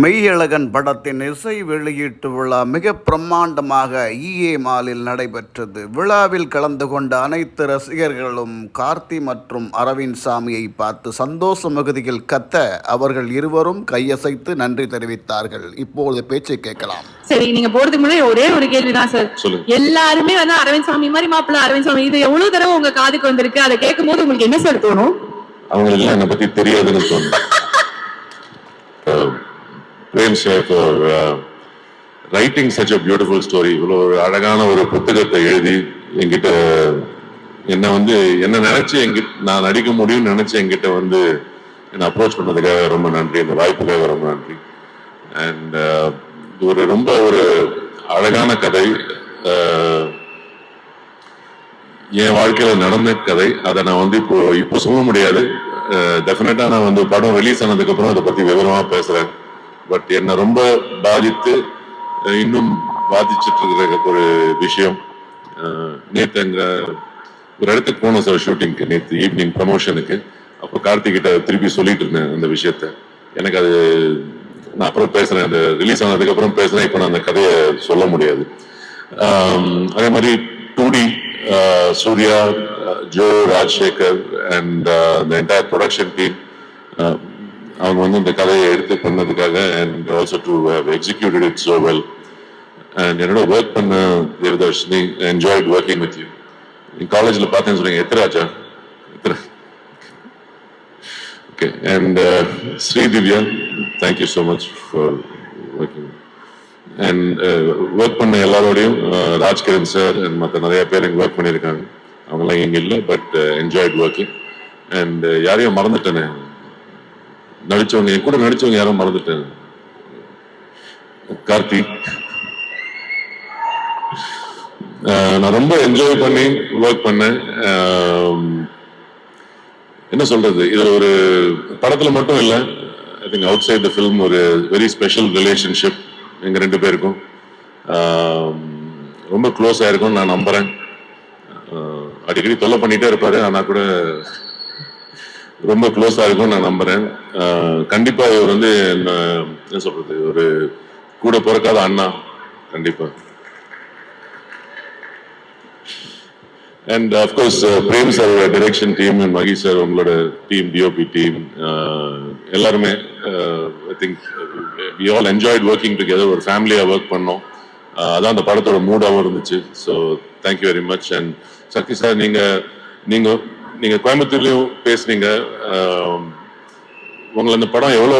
மெய்யழகன் படத்தின் இசை வெளியீட்டு விழா மிக பிரம்மாண்டமாக இஏ மாலில் நடைபெற்றது. விழாவில் கலந்து கொண்ட அனைத்து ரசிகர்களும் கார்த்தி மற்றும் அரவிந்த் சாமியை பார்த்து சந்தோஷ மிகுதியில் கத்த அவர்கள் இருவரும் கையசைத்து நன்றி தெரிவித்தார்கள். இப்பொழுது பேச்சை கேட்கலாம். சரி நீங்க போறதுக்கு முன்னாடி ஒரே ஒரு கேள்விதான் சார். சொல்லுங்க. எல்லாருமே வந்து அரவிந்த் சாமி மாதிரி மாப்பிள்ள அரவிந்த் சாமி. இது எவ்வளவு தடவை உங்க காதுக்கு வந்திருக்கு? அதை கேட்கும் போது உங்களுக்கு என்ன சார் தோணும்? அவங்களுக்கு என்னை பத்தி தெரியாதுன்னு தோணும் Prem sir for writing such a beautiful story இவ்வளோ ஒரு அழகான ஒரு புத்தகத்தை எழுதி என்கிட்ட என்னை வந்து என்ன நினைச்சு எங்கிட்ட நான் நடிக்க முடியும்னு நினைச்சு என்கிட்ட வந்து என்னை அப்ரோச் பண்ணதுக்காக ரொம்ப நன்றி. இந்த வாய்ப்புக்காக ரொம்ப நன்றி. அண்ட் இது ஒரு ரொம்ப ஒரு அழகான கதை. என் வாழ்க்கையில் நடந்த கதை. அதை நான் வந்து இப்போ இப்போ சொல்ல முடியாது. டெஃபினட்டாக நான் வந்து படம் ரிலீஸ் ஆனதுக்கப்புறம் அதை பற்றி விவரமாக பேசுகிறேன் பட் என்னை ரொம்ப பாதித்து இன்னும் பாதிச்சிட்டு இருக்கிற ஒரு விஷயம் நேற்று நேத்து அங்க ஒரு இடத்துக்கு போனோம் சார் ஷூட்டிங்க்கு. நேற்று ஈவினிங் ப்ரமோஷனுக்கு அப்போ கார்த்திகிட்ட திருப்பி சொல்லிட்டு இருந்தேன் அந்த விஷயத்த. எனக்கு அது நான் அப்புறம் பேசுறேன் அந்த ரிலீஸ் ஆனதுக்கு அப்புறம் பேசுறேன். இப்போ நான் அந்த கதையை சொல்ல முடியாது. அதே மாதிரி two D Suriya Jo Rajasekar and the entire production team அவங்க வந்து இந்த கதையை எடுத்து பண்ணதுக்காக and also to executed it so well and என்னோட ஒர்க் பண்ண Devadarshini enjoyed working with you நீ காலேஜில் பார்த்தேன்னு சொல்கிறீங்க எத்தனை ஆச்சா okay and Sri Divya thank you so much for working and work பண்ண எல்லாரோடையும் uh, ராஜ்கிரண் சார் அண்ட் மற்ற நிறைய பேர் இங்கே ஒர்க் பண்ணியிருக்காங்க. அவங்களாம் இங்கே இல்லை பட் என்ஜாய்ட் ஒர்க்கிங் அண்ட் யாரையும் மறந்துட்டேனே. நடிச்சவங்க என் கூட நடிச்சவங்க யாரும் மறந்துட்டேன் கார்த்திக் நான் ரொம்ப என்ஜாய் பண்ணி ஒர்க் பண்ணேன். என்ன சொல்றது? இது ஒரு படத்துல மட்டும் இல்லை. I think outside the film ஒரு வெரி ஸ்பெஷல் ரிலேஷன்ஷிப் எங்க ரெண்டு பேருக்கும். ரொம்ப க்ளோஸ் ஆயிருக்கும்னு நான் நம்புறேன். அடிக்கடி தொல்லை பண்ணிட்டே இருப்பாரு. ஆனா கூட ரொம்ப க்ளோஸா இருக்கும் நான் நம்புறேன். கண்டிப்பாக கண்டிப்பா இவர் வந்து என்ன என்ன சொல்றது ஒரு கூட பிறக்காத அண்ணா கண்டிப்பா. And of course uh, Prem sir direction team and Magi sir உங்களோட டீம் டிஓபி டீம் எல்லாருமே I think we all enjoyed working together ஒரு ஃபேமிலியாக ஒர்க் பண்ணோம். அதான் அந்த படத்தோட மூடாகவும் இருந்துச்சு. So thank you very much and Sakthi sir நீங்கள் நீங்கள் நீங்கள் கோயம்புத்தூர்லேயும் பேசுனீங்க. உங்களை அந்த படம் எவ்வளோ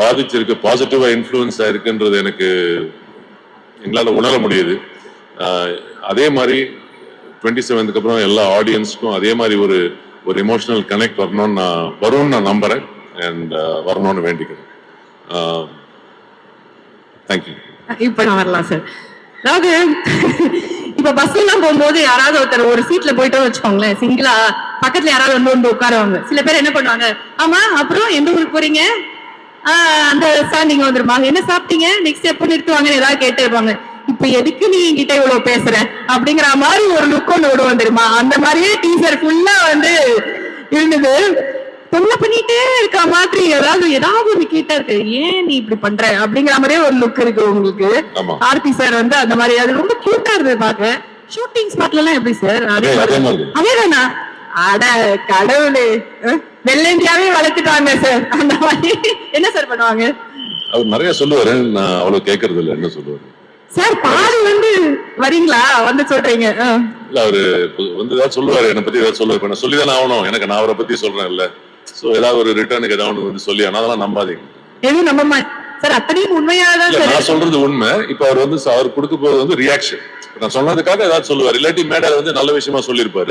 பாதிச்சிருக்கு பாசிட்டிவா இன்ஃப்ளூயன்ஸ் ஆயிருக்குன்றது எனக்கு எங்களால் உணர முடியுது. அதே மாதிரி டுவெண்ட்டி செவன்த்துக்கு அப்புறம் எல்லா ஆடியன்ஸ்க்கும் அதே மாதிரி ஒரு ஒரு எமோஷனல் கனெக்ட் வரணும்னு நான் வரும்னு நான் நம்புறேன். அண்ட் வரணும்னு வேண்டிக்கிறேன். தேங்க்யூ இப்போ நான் வரலாம் சார் அதாவது இப்ப பஸ் எல்லாம் போகும்போது யாராவது ஒருத்தர் ஒரு சீட்ல போயிட்டோம் வச்சுக்கோங்களேன் சிங்கிளா பக்கத்துல யாராவது வந்து வந்து உட்காருவாங்க. சில பேர் என்ன பண்ணுவாங்க ஆமா அப்புறம் எந்த ஊருக்கு போறீங்க? அந்த அந்த நீங்க வந்துருப்பாங்க என்ன சாப்பிட்டீங்க? நெக்ஸ்ட் எப்போ நிறுத்துவாங்கன்னு ஏதாவது கேட்டு இருப்பாங்க. இப்ப எதுக்கு நீ என்கிட்ட இவ்வளவு பேசுற? அப்படிங்கிற மாதிரி ஒரு லுக் ஒன்று விடுவோம் தெரியுமா? அந்த மாதிரியே டீச்சர் ஃபுல்லா வந்து இருந்தது. தொல்லை பண்ணிட்டே இருக்க மாதிரி ஏதாவது ஏதாவது ஒரு கேட்டா இருக்கு. ஏன் நீ இப்படி பண்ற? அப்படிங்கிற மாதிரியே ஒரு லுக் இருக்கு உங்களுக்கு. ஆர்த்தி சார் வந்து அந்த மாதிரி அது ரொம்ப கியூட்டா இருந்தது பாக்க ஷூட்டிங் ஸ்பாட்ல எல்லாம் எப்படி சார் அதே அதேதானா? அட கடவுளே. அஹ், வெள்ளந்தியாவே வளர்த்துட்டாங்க சார் அந்த மாதிரி. என்ன சார் பண்ணுவாங்க? அவர் நிறைய சொல்லுவாரு. நான் அவ்வளவு கேட்கறது இல்லை என்ன சொல்லுவாரு? சார் பாதி வந்து வரீங்களா? வந்து சொல்றீங்க. இல்ல அவரு வந்து ஏதாவது சொல்லுவாரு. என்னை பத்தி ஏதாவது சொல்லுவாரு. நான் சொல்லிதானே ஆகணும். எனக்கு நான் அவரை பத்தி சொல்றேன் இல்ல சோ ஏதாவது ஒரு ரிட்டர்னுக்கு ஏதாவது வந்து சொல்லி ஆனா அதெல்லாம் நம்பாதீங்க. எதுவும் நம்ப சார் அத்தனையும் உண்மையாதான் நான் சொல்றது உண்மை. இப்ப அவர் வந்து அவர் கொடுக்க போறது வந்து ரியாக்ஷன் நான் சொன்னதுக்காக ஏதாவது சொல்லுவார். இல்லாட்டி மேடையில வந்து நல்ல விஷயமா இப்ப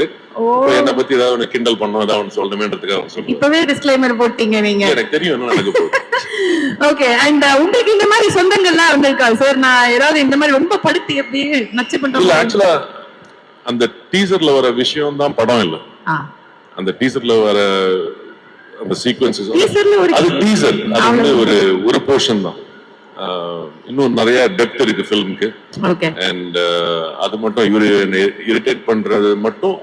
என்னை பத்தி ஏதாவது ஒண்ணு கிண்டல் பண்ணணும் ஏதாவது ஒண்ணு சொல்லணுமேன்றதுக்காக சொல்லுவாரு. இப்பவே டிஸ்க்ளைமர் போட்டீங்க நீங்க. எனக்கு தெரியும் என்ன நடக்க போகுது. ஓகே அண்ட் உங்களுக்கு இந்த மாதிரி சொந்தங்கள்லாம் இருந்திருக்கா? சார் நான் ஏதாவது இந்த மாதிரி ரொம்ப படுத்தி எப்படி நச்சு பண்றோம் ஆக்சுவலா அந்த டீசர்ல வர விஷயம் தான் படம் இல்ல. அந்த டீசர்ல வர அந்த சீக்வன்சஸ் அது டீசர் அது வந்து ஒரு ஒரு போர்ஷன் தான். இன்னும் நிறைய டெப்த் இருக்கு ஃபிலிமுக்கு அண்ட் அது மட்டும் இவரு இரிட்டேட் பண்றது மட்டும்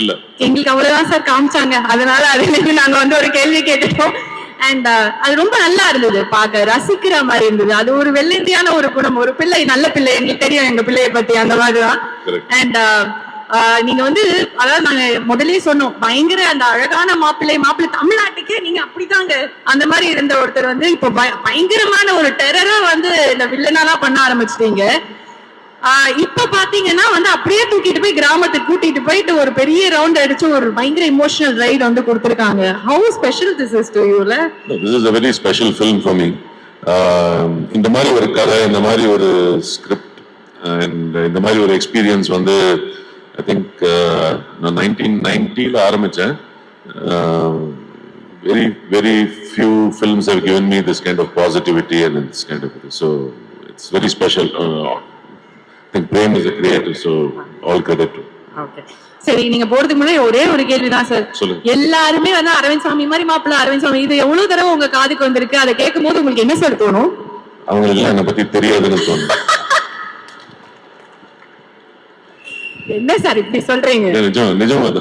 இல்ல. எங்களுக்கு அவ்வளவுதான் சார் காமிச்சாங்க. அதனால அதுல நாங்க வந்து ஒரு கேள்வி கேட்டுட்டோம். அண்ட் அது ரொம்ப நல்லா இருந்தது. பார்க்க ரசிக்கிற மாதிரி இருந்தது. அது ஒரு வெள்ளந்தியான ஒரு குணம். ஒரு பிள்ளை நல்ல பிள்ளை. எங்களுக்கு தெரியும் எங்க பிள்ளைய பத்தி அந்த மாதிரிதான். அண்ட் நீங்க வந்து அதாவது நாங்க முதலே சொன்னோம் பயங்கர அந்த அழகான மாப்பிள்ளை மாப்பிள்ளை தமிழ்நாட்டுக்கே நீங்க அப்படிதாங்க. அந்த மாதிரி இருந்த ஒருத்தர் வந்து இப்போ பய- பயங்கரமான ஒரு டெரரா வந்து இந்த வில்லனாலாம் பண்ண ஆரம்பிச்சிட்டீங்க. இப்ப பாத்தீங்கன்னா வந்து அப்படியே தூக்கிட்டு போய் கிராமத்துக்கு கூட்டிட்டு போயிட்டு ஒரு பெரிய ரவுண்ட் அடிச்சு ஒரு பயங்கர இமோஷனல் ரைடு வந்து கொடுத்துருக்காங்க. How special this is to யூல this is a very special film for me இந்த மாதிரி ஒரு கதை இந்த மாதிரி ஒரு ஸ்கிரிப்ட் இந்த மாதிரி ஒரு எக்ஸ்பீரியன்ஸ் வந்து ஐ திங்க் நான் நைன்டீன் நைன்டியில் ஆரம்பித்தேன் very very few films have given me this kind of positivity and this kind of so it's very special. Uh, I think Prem is a creator so all credit to okay சரி நீங்க போறதுக்கு முன்னாடி ஒரே ஒரு கேள்விதான் sir. எல்லாருமே வந்து அரவிந்த் சாமி மாதிரி மாப்பிள்ள அரவிந்த் சாமி இது எவ்வளவு தடவை உங்க காதுக்கு வந்திருக்கு? அதை கேட்கும் போது உங்களுக்கு என்ன சார் தோணும்? அவங்களுக்கு என்னை பத்தி தெரியாதுன்னு தோணுது. என்ன சார் இப்படி சொல்றீங்க? நிஜம் நிஜம் அது?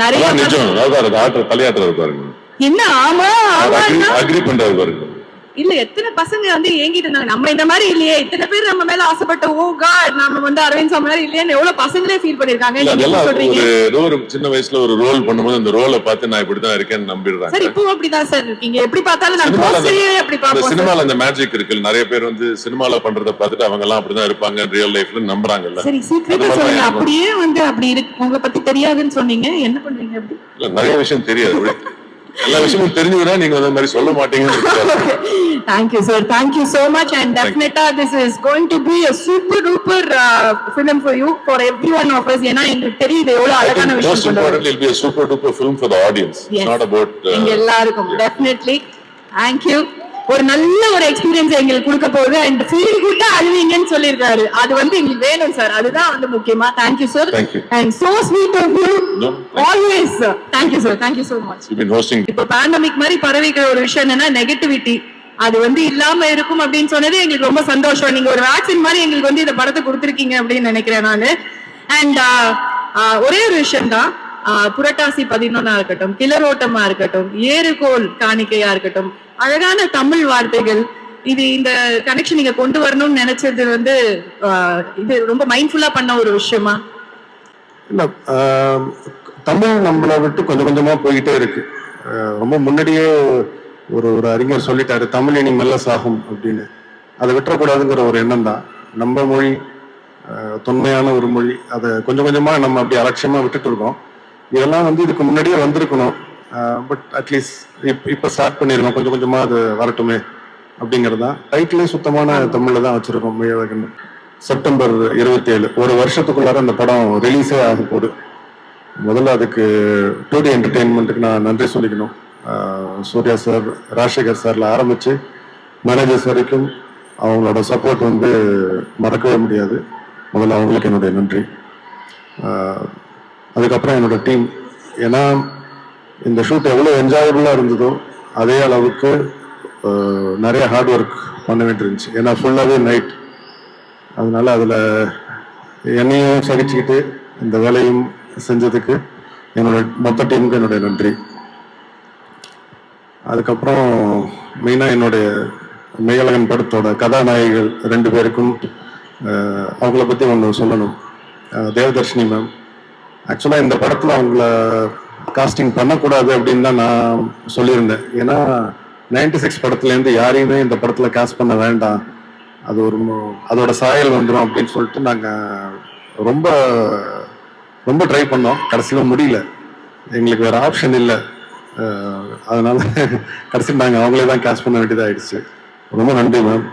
நிறைய நிஜம். அதான் ஆற்ற தலையாட்டுறது பாருங்க. என்ன ஆமா ஆமான்னா அக்ரி பண்றது பாருங்க. இல்ல எத்தனை பசங்க வந்து ஏங்கிட்டு இருந்தாங்க? நம்ம இந்த மாதிரி இல்லையே. இத்தனை பேர் நம்ம மேல ஆசைப்பட்ட ஓ காட் நம்ம வந்து அரவிந்த் சாமி மாதிரி இல்லையேன்னு எவ்வளவு பசங்களே ஃபீல் பண்ணிருக்காங்க ஒரு ஏதோ ஒரு சின்ன வயசுல ஒரு ரோல் பண்ணும்போது அந்த ரோலை பார்த்து நான் இப்படிதான் இருக்கேன்னு சார் நம்பிடுறாங்க இப்போ அப்படிதான் சார் இருக்கீங்க. எப்படி பார்த்தாலும் நான் சினிமால அந்த- போஸ்டரே அப்படி இந்த பார்ப்போம். சினிமால அந்த மேஜிக் இருக்குல்ல நிறைய பேர் வந்து சினிமால பண்றத பார்த்துட்டு அவங்க எல்லாம் அப்படிதான் இருப்பாங்க ரியல் லைஃப்ல நம்புறாங்கல்ல. சரி சீக்கிரமா சொல்லுங்க. அப்படியே வந்து அப்படி இருக்கு. உங்களை பத்தி தெரியாதுன்னு சொன்னீங்க. என்ன பண்றீங்க அப்படி? நிறைய விஷயம் தெரியாது. எல்லா விஷயமும் தெரிஞ்சுக்கிட்டா நீங்க அந்த மாதிரி சொல்ல மாட்டீங்கன்னு இருக்கு. Thank you sir thank you so much and definitely this is going to be a super duper film for you for every one of us ஏன்னா எங்களுக்கு தெரியுது எவ்வளவு அழகான விஷயம் a super duper film for the audience. It's Yes. not about. uh, எங்க எல்லாருக்கும் definitely thank you ஒரு நல்ல ஒரு எக்ஸ்பீரியன்ஸ் எங்களுக்கு கொடுக்க போகுது. அண்ட் ஃபீல் குட்டா அழுவீங்கன்னு சொல்லியிருக்காரு. அது வந்து எங்களுக்கு வேணும் சார் அதுதான் வந்து முக்கியமா. Thank you sir. And so sweet of you always thank you sir thank you so much. இப்ப பேண்டமிக் மாதிரி பரவிக்கிற ஒரு விஷயம் என்னன்னா நெகட்டிவிட்டி அது வந்து இல்லாம இருக்கும் அப்படின்னு சொன்னது எங்களுக்கு ரொம்ப சந்தோஷம். நீங்க ஒரு வேக்சின் மாதிரி எங்களுக்கு வந்து இந்த படத்தை கொடுத்துருக்கீங்க அப்படின்னு நினைக்கிறேன் நானு. அண்ட் ஒரே ஒரு விஷயம் தான் புரட்டாசி பதினொன்னா இருக்கட்டும் கிளரோட்டமா இருக்கட்டும் ஏறுகோல் காணிக்கையா இருக்கட்டும் அழகான தமிழ் வார்த்தைகள். இது இந்த கனெக்ஷன் நீங்க கொண்டு வரணும்னு நினைச்சது வந்து இது ரொம்ப மைண்ட்ஃபுல்லா பண்ண ஒரு விஷயமா? இல்ல தமிழ் நம்மளை விட்டு கொஞ்சம் கொஞ்சமா போய்கிட்டே இருக்கு. ரொம்ப முன்னாடியே ஒரு ஒரு அறிஞர் சொல்லிட்டாரு தமிழ் இனி மெல்ல சாகும் அப்படின்னு. அதை விட்டுறக்கூடாதுங்கிற ஒரு எண்ணம் தான். நம்ம மொழி தொன்மையான ஒரு மொழி. அதை கொஞ்சம் கொஞ்சமா நம்ம அப்படி அலட்சியமா விட்டுட்டு இருக்கோம். இதெல்லாம் வந்து இதுக்கு முன்னாடியே வந்திருக்கணும். பட் அட்லீஸ்ட் இப் இப்போ ஸ்டார்ட் பண்ணிருக்கோம். கொஞ்சம் கொஞ்சமா அது வரட்டுமே அப்படிங்கிறது. தான் டைட்டிலே சுத்தமான தமிழ்ல தான் வச்சிருக்கோம் மிழகன் செப்டம்பர் இருபத்தி ஏழு ஒரு வருஷத்துக்குள்ளார அந்த படம் ரிலீஸே ஆக போகுது. முதல்ல அதுக்கு டூடி என்டர்டெயின்மெண்ட்டுக்கு நான் நன்றி சொல்லிக்கணும். சூர்யா சார் ராஜசேகர் சார்ல ஆரம்பிச்சு மேனேஜர்ஸ் வரைக்கும் அவங்களோட சப்போர்ட் வந்து மறக்கவே முடியாது. முதல்ல அவங்களுக்கு என்னுடைய நன்றி. அதுக்கப்புறம் என்னோட டீம் ஏன்னா இந்த ஷூட் எவ்வளோ என்ஜாயபுளாக இருந்ததோ அதே அளவுக்கு நிறைய ஹார்ட் ஒர்க் பண்ண வேண்டியிருந்துச்சு. ஏன்னா ஃபுல்லாகவே நைட் அதனால் அதில் என்னையும் சகிச்சுக்கிட்டு இந்த வேலையும் செஞ்சதுக்கு என்னோட மொத்த டீமுக்கு என்னுடைய நன்றி. அதுக்கப்புறம் மெயினாக என்னுடைய மேகலகன் படத்தோட கதாநாயகிகள் ரெண்டு பேருக்கும் அவங்கள பற்றி ஒன்று சொல்லணும். தேவதர்ஷினி மேம் ஆக்சுவலாக இந்த படத்தில் அவங்கள காஸ்டிங் பண்ணக்கூடாது அப்படின்னு தான் நான் சொல்லியிருந்தேன். ஏன்னா நைன்டி சிக்ஸ் படத்துலேருந்து யாரையுமே இந்த படத்தில் காஸ்ட் பண்ண வேண்டாம். அது ஒரு அதோட சாயல் வந்துடும் அப்படின்னு சொல்லிட்டு நாங்கள் ரொம்ப ரொம்ப ட்ரை பண்ணோம். கடைசியில் முடியல. எங்களுக்கு வேற ஆப்ஷன் இல்லை. அதனால கடைசியில் நாங்கள் அவங்களே தான் கேஷ் பண்ண வேண்டியதாக ஆயிடுச்சு. ரொம்ப நன்றி ma'am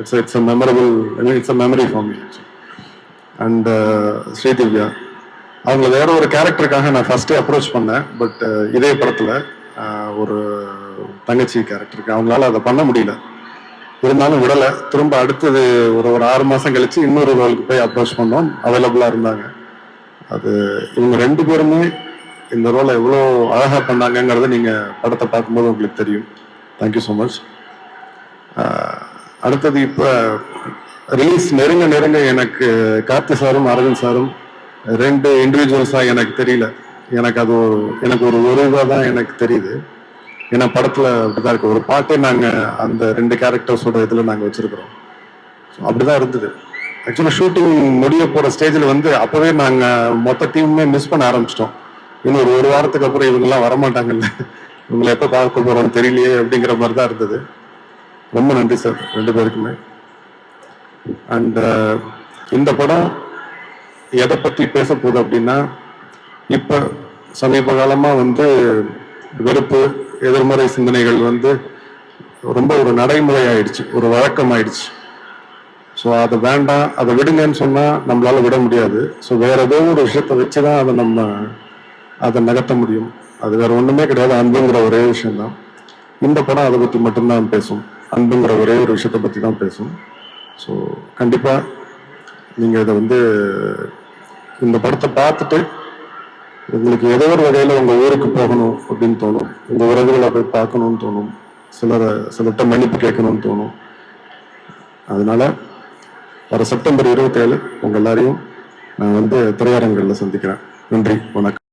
it's it's a memorable it's a memory for me and Sridivya அவங்க வேற ஒரு கேரக்டருக்காக நான் ஃபர்ஸ்டே அப்ரோச் பண்ணேன். பட் uh, இதே படத்தில் uh, ஒரு தங்கச்சி கேரக்டருக்கு அவங்களால அதை பண்ண முடியல. இருந்தாலும் விடலை. திரும்ப அடுத்தது ஒரு ஒரு ஆறு மாதம் கழிச்சு இன்னொரு ரோலுக்கு போய் அப்ரோச் பண்ணோம். அவைலபிளாக இருந்தாங்க. அது இவங்க ரெண்டு பேருமே இந்த ரோலை எவ்வளோ அழகாக பண்ணாங்கங்கிறத நீங்கள் படத்தை பார்க்கும்போது உங்களுக்கு தெரியும். தேங்க்யூ ஸோ மச் அடுத்தது இப்போ ரிலீஸ் நெருங்க நெருங்க எனக்கு கார்த்தி சாரும் அரவிந்த் சாரும் ரெண்டு இண்டிவிஜுவல்ஸாக எனக்கு தெரியல. எனக்கு அது ஒரு எனக்கு ஒரு உருவா தான் எனக்கு தெரியுது. ஏன்னா படத்துல அப்படிதான் இருக்கு. ஒரு பாட்டே நாங்க அந்த ரெண்டு கேரக்டர்ஸோட இதுல நாங்க வச்சிருக்கிறோம். அப்படிதான் இருந்தது. ஆக்சுவலா ஷூட்டிங் முடிய போற ஸ்டேஜ்ல வந்து அப்பவே நாங்க மொத்த டீமுமே மிஸ் பண்ண ஆரம்பிச்சிட்டோம். இன்னும் ஒரு ஒரு வாரத்துக்கு அப்புறம் இவங்கெல்லாம் வரமாட்டாங்கல்ல. இவங்களை எப்ப பார்க்க போறோம்னு தெரியலையே அப்படிங்கிற மாதிரி தான் இருந்தது. ரொம்ப நன்றி சார் ரெண்டு பேருக்குமே. அண்ட் uh, இந்த படம் எதை பற்றி பேச போகுது அப்படின்னா இப்போ சமீப காலமாக வந்து வெறுப்பு எதிர்மறை சிந்தனைகள் வந்து ரொம்ப ஒரு நடைமுறை ஆயிடுச்சு ஒரு வழக்கம் ஆயிடுச்சு ஸோ அதை வேண்டாம் அதை விடுங்கன்னு சொன்னால் நம்மளால விட முடியாது. ஸோ வேற ஏதோ ஒரு விஷயத்த வச்சுதான் அதை நம்ம அதை நகர்த்த முடியும். அது வேற ஒன்றுமே கிடையாது அன்புங்கிற ஒரே விஷயம்தான். இந்த படம் அதை பற்றி மட்டும்தான் பேசும். அன்புங்கிற ஒரே ஒரு விஷயத்தை பற்றி தான் பேசும். ஸோ கண்டிப்பாக நீங்கள் இதை வந்து இந்த படத்தை பார்த்துட்டு உங்களுக்கு ஏதோ ஒரு வகையில் உங்கள் ஊருக்கு போகணும் அப்படின்னு தோணும். உங்கள் உறவுகளை போய் பார்க்கணும்னு தோணும். சிலரை சிலர்கிட்ட மன்னிப்பு கேட்கணும்னு தோணும். அதனால வர செப்டம்பர் இருபத்தேழு உங்கள் எல்லாரையும் நான் வந்து திரையரங்கில் சந்திக்கிறேன். நன்றி வணக்கம்.